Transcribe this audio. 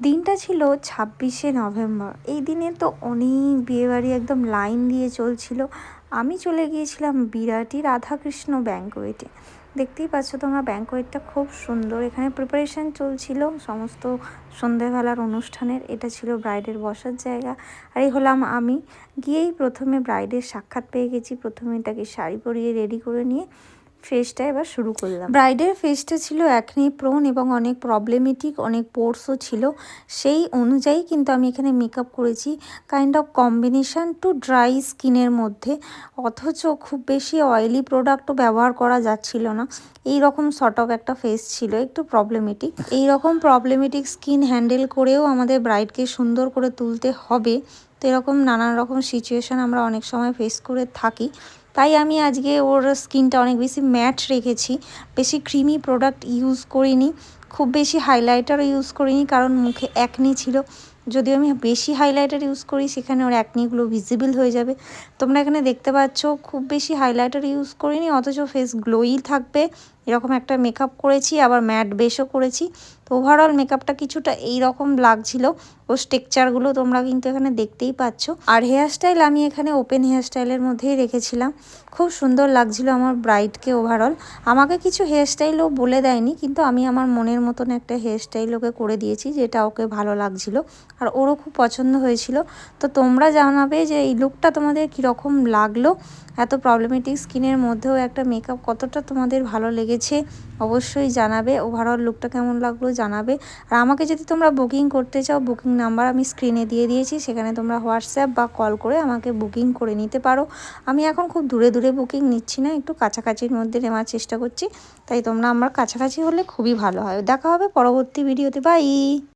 দিনটা ছিল ছাব্বিশে নভেম্বর। এই দিনে তো অনেক বিয়েবাড়ি একদম লাইন দিয়ে চলছিল। আমি চলে গিয়েছিলাম বিরাটি রাধাকৃষ্ণ ব্যাঙ্কোয়েটে। দেখতেই পাচ্ছ তোমরা, ব্যাঙ্কোয়েটটা খুব সুন্দর। এখানে প্রিপারেশন চলছিল, সমস্ত সন্ধেবেলার অনুষ্ঠানের। এটা ছিল ব্রাইডের বসার জায়গা। আর এই হলাম আমি। গিয়েই প্রথমে ব্রাইডের সাক্ষাৎ পেয়ে গেছি। প্রথমে তাকে শাড়ি পরিয়ে রেডি করে নিয়ে ফেসটা এবার শুরু করলাম। ব্রাইডের ফেসটা ছিল একনি প্রোন এবং অনেক প্রবলেমেটিক অনেক পোর্সও ছিল। সেই অনুযায়ী কিন্তু আমি এখানে মেকআপ করেছি। Kind of combination to dry স্কিনের মধ্যে। অথচ খুব বেশি অয়েলি প্রোডাক্টও ব্যবহার করা যাচ্ছিল না। এই রকম শর্ট অফ একটা ফেস ছিল, একটু প্রবলেমেটিক এই রকম প্রবলেমেটিক স্কিন হ্যান্ডেল করেও আমাদের ব্রাইডকে সুন্দর করে তুলতে হবে। তো এরকম নানান রকম সিচুয়েশান আমরা অনেক সময় ফেস করে থাকি। তাই আমি আজকে ওর স্কিনটা অনেক বেশি ম্যাট রেখেছি। বেশি ক্রিমি প্রোডাক্ট ইউজ করিনি। খুব বেশি হাইলাইটারও ইউজ করিনি, কারণ মুখে একনি ছিল। যদি আমি বেশি হাইলাইটার ইউজ করি, সেখানে ওর অ্যাকনিগুলো ভিজিবল হয়ে যাবে। তোমরা এখানে দেখতে পাচ্ছ, খুব বেশি হাইলাইটার ইউজ করিনি, অথচ ফেস গ্লোই থাকবে। এরকম একটা মেকআপ করেছি, আবার ম্যাট বেশও করেছি। তো ওভারঅল মেকআপটা কিছুটা এই রকম লাগছিল। ও স্ট্রেকচারগুলো তোমরা কিন্তু এখানে দেখতেই পাচ্ছ। আর হেয়ারস্টাইল আমি এখানে ওপেন হেয়ারস্টাইলের মধ্যেই রেখেছিলাম। খুব সুন্দর লাগছিল আমার ব্রাইডকে ওভারঅল আমাকে কিছু হেয়ারস্টাইলও বলে দেয়নি, কিন্তু আমি আমার মনের মতন একটা হেয়ারস্টাইল ওকে করে দিয়েছি যেটা ওকে ভালো লাগছিল। আর ওরও খুব পছন্দ হয়েছিল। তো তোমরা জানাবে যে এই লুকটা তোমাদের কীরকম লাগল? এত প্রবলেমেটিক স্কিনের মধ্যেও একটা মেকআপ কতটা তোমাদের ভালো লেগেছে? অবশ্যই জানাবে। ওভারঅল লুকটা কেমন লাগল জানাবে। আর আমাকে যদি তোমরা বুকিং করতে চাও বুকিং নাম্বার আমি স্ক্রিনে দিয়ে দিয়েছি। সেখানে তোমরা হোয়াটসঅ্যাপ বা কল করে আমাকে বুকিং করে নিতে পারো। আমি এখন খুব দূরে দূরে বুকিং নিচ্ছি না, একটু কাছাকাছির মধ্যে নেওয়ার চেষ্টা করছি। তাই তোমরা আমার কাছাকাছি হলে খুবই ভালো হয়। দেখা হবে পরবর্তী ভিডিওতে। বাই!